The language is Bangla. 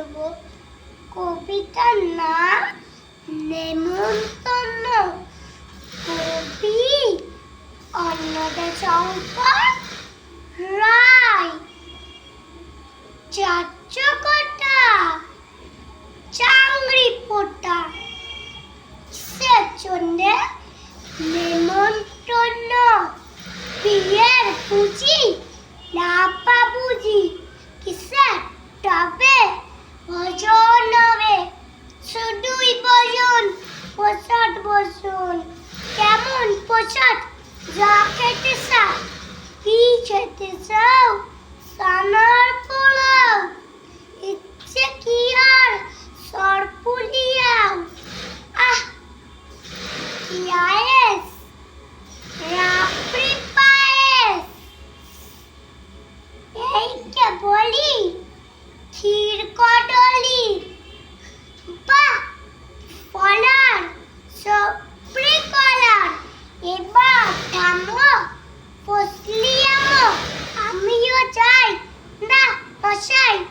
বলব, কবিতার নাম নেমন্তন্ন। কবি অন্নদা চম্পা রায়। চাচকটা চাংরি পোটা কিসের নেমন্তন্ন। বিয়ের পুঁজি না পাবুজি কিসের তবে ভজন হবে শুধুই ভজন প্রসাদ বসুন কেমন প্রসাদ যা খেতে চাও, কি খেতে চাও সানার পোলাও। ইচ্ছে কি আর সরপুলিয়াও আহ, কি আয়েস? রাপড়ি পায়েস। এইকে বলি? বাসায়